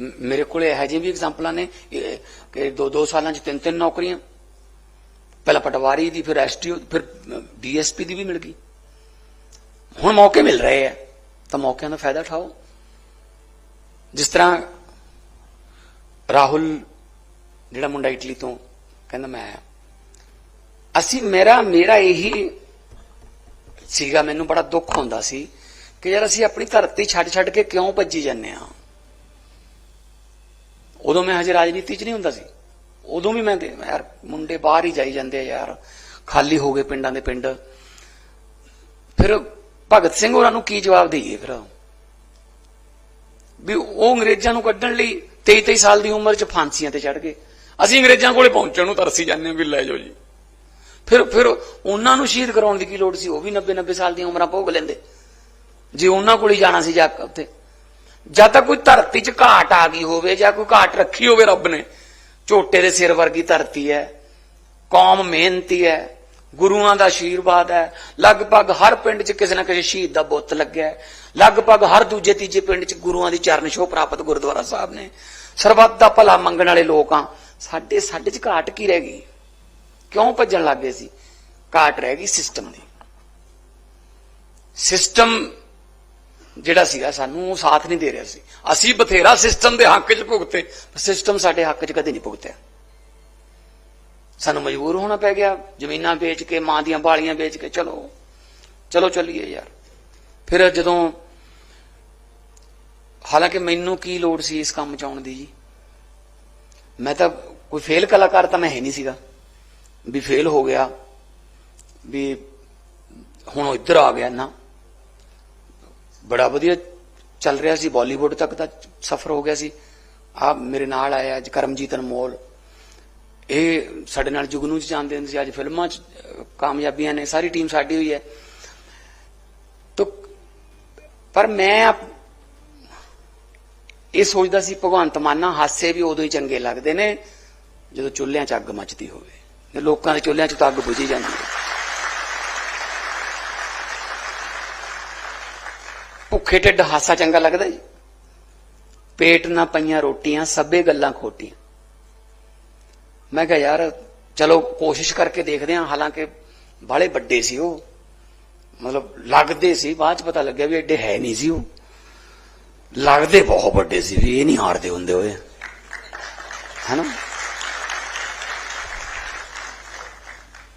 ਮੇਰੇ ਕੋਲ ਇਹੋ ਜਿਹੇ ਵੀ ਐਗਜ਼ਾਮਪਲਾਂ ਨੇ ਕਿ ਦੋ ਦੋ ਸਾਲਾਂ 'ਚ ਤਿੰਨ ਤਿੰਨ ਨੌਕਰੀਆਂ। ਪਹਿਲਾਂ ਪਟਵਾਰੀ ਦੀ, ਫਿਰ ਐਸਟੀਓ ਫਿਰ ਡੀਐਸਪੀ ਦੀ ਵੀ ਮਿਲ ਗਈ। ਹੁਣ ਮੌਕੇ ਮਿਲ ਰਹੇ ਆ। ਤਾਂ ਮੌਕਿਆਂ ਦਾ ਫਾਇਦਾ ਉਠਾਓ। ਜਿਸ ਤਰ੍ਹਾਂ ਰਾਹੁਲ, ਜਿਹੜਾ ਮੁੰਡਾ ਇਟਲੀ ਤੋਂ, ਕਹਿੰਦਾ ਮੈਂ ਆਇਆ ਅਸੀਂ, ਮੇਰਾ ਮੇਰਾ ਇਹੀ ਸੀਗਾ, ਮੈਨੂੰ ਬੜਾ ਦੁੱਖ ਹੁੰਦਾ ਸੀ ਕਿ ਯਾਰ ਅਸੀਂ ਆਪਣੀ ਧਰਤੀ ਛੱਡ ਛੱਡ ਕੇ ਕਿਉਂ ਭੱਜੀ ਜਾਂਦੇ ਆ ਉਦੋਂ ਮੈਂ ਹਜੇ ਰਾਜਨੀਤੀ 'ਚ ਨਹੀਂ ਹੁੰਦਾ ਸੀ। ਉਦੋਂ ਵੀ ਮੈਂ ਯਾਰ ਮੁੰਡੇ ਬਾਹਰ ਹੀ ਜਾਈ ਜਾਂਦੇ ਆ ਯਾਰ। ਖਾਲੀ ਹੋ ਗਏ ਪਿੰਡਾਂ ਦੇ ਪਿੰਡ। ਫਿਰ ਭਗਤ ਸਿੰਘ ਹੋਰਾਂ ਨੂੰ ਕੀ ਜਵਾਬ ਦੇਈਏ ਫਿਰ? ਵੀ ਉਹ ਅੰਗਰੇਜ਼ਾਂ ਨੂੰ ਕੱਢਣ ਲਈ 23 23 ਸਾਲ ਦੀ ਉਮਰ 'ਚ ਫਾਂਸੀਆਂ ਤੇ ਚੜ ਗਏ। ਅਸੀਂ ਅੰਗਰੇਜ਼ਾਂ ਕੋਲੇ ਪਹੁੰਚਣ ਨੂੰ ਤਰਸੀ ਜਾਂਦੇ ਹਾਂ ਵੀ ਲੈ ਜਾਓ ਜੀ। ਫਿਰ ਫਿਰ ਉਹਨਾਂ ਨੂੰ ਸ਼ਹੀਦ ਕਰਾਉਣ ਦੀ ਕੀ ਲੋੜ ਸੀ? ਉਹ ਵੀ 90 90 ਸਾਲ ਦੀਆਂ ਉਮਰਾਂ ਭੋਗ ਲੈਂਦੇ। ਜੇ ਉਹਨਾਂ ਕੋਲ ਹੀ ਜਾਣਾ ਸੀ ਜਾ ਕੇ ਉੱਥੇ। ਜਾਂ ਤਾਂ ਕੋਈ ਧਰਤੀ 'ਚ ਘਾਟ ਆ ਗਈ ਹੋਵੇ ਜਾਂ ਕੋਈ ਘਾਟ ਰੱਖੀ ਹੋਵੇ ਰੱਬ ਨੇ, ਝੋਟੇ ਦੇ ਸਿਰ ਵਰਗੀ ਧਰਤੀ ਹੈ। ਕੌਮ ਮਿਹਨਤੀ ਹੈ, ਗੁਰੂਆਂ ਦਾ ਆਸ਼ੀਰਵਾਦ ਹੈ। ਲਗਭਗ ਹਰ ਪਿੰਡ 'ਚ ਕਿਸੇ ਨਾ ਕਿਸੇ ਸ਼ਹੀਦ ਦਾ ਬੁੱਤ ਲੱਗਿਆ ਹੈ। ਲਗਭਗ ਹਰ ਦੂਜੇ ਤੀਜੇ ਪਿੰਡ 'ਚ ਗੁਰੂਆਂ ਦੀ ਚਰਨ ਛੋਹ ਪ੍ਰਾਪਤ ਗੁਰਦੁਆਰਾ ਸਾਹਿਬ ਨੇ। ਸਰਬੱਤ ਦਾ ਭਲਾ ਮੰਗਣ ਵਾਲੇ ਲੋਕ ਆ। ਸਾਡੇ ਸਾਡੇ 'ਚ ਘਾਟ ਕੀ ਰਹਿ ਗਈ? ਕਿਉਂ ਭੱਜਣ ਲੱਗ ਗਏ ਸੀ? ਘਾਟ ਰਹਿ ਗਈ ਸਿਸਟਮ ਦੀ। ਸਿਸਟਮ ਜਿਹੜਾ ਸੀਗਾ ਸਾਨੂੰ, ਉਹ ਸਾਥ ਨਹੀਂ ਦੇ ਰਿਹਾ ਸੀ। ਅਸੀਂ ਬਥੇਰਾ ਸਿਸਟਮ ਦੇ ਹੱਕ 'ਚ ਭੁਗਤੇ ਸਿਸਟਮ ਸਾਡੇ ਹੱਕ 'ਚ ਕਦੇ ਨਹੀਂ ਭੁਗਤਿਆ। ਸਾਨੂੰ ਮਜਬੂਰ ਹੋਣਾ ਪੈ ਗਿਆ, ਜ਼ਮੀਨਾਂ ਵੇਚ ਕੇ, ਮਾਂ ਦੀਆਂ ਬਾਲੀਆਂ ਵੇਚ ਕੇ, ਚਲੋ ਚਲੋ ਚੱਲੀਏ ਯਾਰ। ਫਿਰ ਜਦੋਂ, ਹਾਲਾਂਕਿ ਮੈਨੂੰ ਕੀ ਲੋੜ ਸੀ ਇਸ ਕੰਮ 'ਚ ਆਉਣ ਦੀ ਜੀ? ਮੈਂ ਤਾਂ ਕੋਈ ਫੇਲ ਕਲਾਕਾਰ ਤਾਂ ਮੈਂ ਹੈ ਨਹੀਂ ਸੀਗਾ। ਵੀ ਫੇਲ ਹੋ ਗਿਆ, ਵੀ ਹੁਣ ਇੱਧਰ ਆ ਗਿਆ ਨਾ। ਬੜਾ ਵਧੀਆ ਚੱਲ ਰਿਹਾ ਸੀ ਬਾਲੀਵੁੱਡ ਤੱਕ ਦਾ ਸਫ਼ਰ ਹੋ ਗਿਆ ਸੀ। ਆ ਮੇਰੇ ਨਾਲ ਆਇਆ ਅੱਜ ਕਰਮਜੀਤ ਅਨਮੋਲ। ਇਹ ਸਾਡੇ ਨਾਲ ਜੁਗਨੂ ਚ ਜਾਂਦੇ ਹੁੰਦੇ ਸੀ, ਅੱਜ ਫਿਲਮਾਂ ਚ ਕਾਮਯਾਬੀਆਂ ਨੇ, ਸਾਰੀ ਟੀਮ ਸਾਡੀ ਹੋਈ ਹੈ। ਤੋ ਪਰ ਮੈਂ ਆਪ- ਇਹ ਸੋਚਦਾ ਸੀ, ਭਗਵੰਤ ਮਾਨਾ ਹਾਸੇ ਵੀ ਉਦੋਂ ਹੀ ਚੰਗੇ ਲੱਗਦੇ ਨੇ, ਜਦੋਂ ਚੁੱਲ੍ਹਿਆਂ 'ਚ ਅੱਗ ਮੱਚਦੀ ਹੋਵੇ। ਲੋਕਾਂ ਦੇ ਚੁੱਲ੍ਹਿਆਂ 'ਚ ਤਾਂ ਅੱਗ ਬੁਝੀ ਜਾਂਦੀ ਹੈ। ਭੁੱਖੇ ਢਿੱਡ ਹਾਸਾ ਚੰਗਾ ਲੱਗਦਾ ਜੀ? ਪੇਟ ਨਾ ਪਈਆਂ ਰੋਟੀਆਂ, ਸਭੇ ਗੱਲਾਂ ਖੋਟੀਆਂ। ਮੈਂ ਕਿਹਾ, ਯਾਰ, ਚਲੋ, ਕੋਸ਼ਿਸ਼ ਕਰਕੇ ਦੇਖਦੇ ਹਾਂ। ਹਾਲਾਂਕਿ ਬਾਲੇ ਵੱਡੇ ਸੀ ਉਹ। ਮਤਲਬ ਲੱਗਦੇ ਸੀ, ਬਾਅਦ ਚ ਪਤਾ ਲੱਗਿਆ ਵੀ ਐਡੇ ਹੈ ਨਹੀਂ ਸੀ ਉਹ। ਲੱਗਦੇ ਬਹੁਤ ਵੱਡੇ ਸੀ ਵੀ, ਇਹ ਨਹੀਂ ਹਾਰਦੇ ਹੁੰਦੇ ਹੋਏ। ਹੈਨਾ?